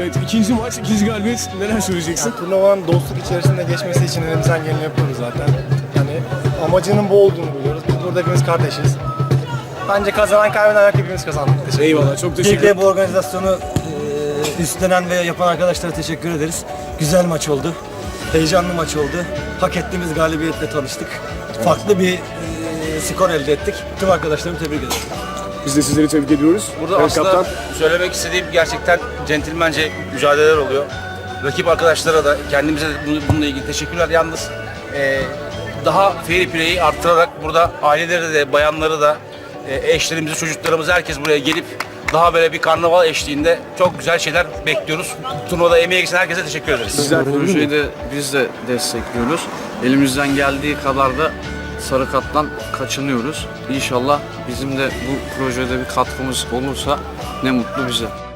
Evet ikinci maç, ikinci galibiyet. Neler söyleyeceksin? Yani turnuvanın dostluk içerisinde geçmesi için elimizden geleni yapıyoruz zaten. Yani amacının bu olduğunu biliyoruz. Biz burada hepimiz kardeşiz. Bence kazanan kaybeden yok hepimiz kazandık. Teşekkür. Eyvallah çok teşekkür ederim. Bu organizasyonu e, üstlenen ve yapan arkadaşlara teşekkür ederiz. Güzel maç oldu. Heyecanlı maç oldu. Hak ettiğimiz galibiyetle tanıştık. Farklı bir e, skor elde ettik. Tüm arkadaşlarımı tebrik ederim. Biz de sizleri tebrik ediyoruz. Burada Evet, aslında kaptan. söylemek istediğim gerçekten centilmence mücadeleler oluyor. Rakip arkadaşlara da kendimize de bunu- bununla ilgili teşekkürler. Yalnız e, daha fair play'i arttırarak burada aileleri de bayanları da e, eşlerimizi, çocuklarımızı herkes buraya gelip daha böyle bir karnaval eşliğinde çok güzel şeyler bekliyoruz. Turnuvada emeğe geçen herkese teşekkür ederiz. Sizler Projeyi de biz de destekliyoruz. Elimizden geldiği kadar da sarı kattan kaçınıyoruz. İnşallah bizim de bu projede bir katkımız olursa ne mutlu bize.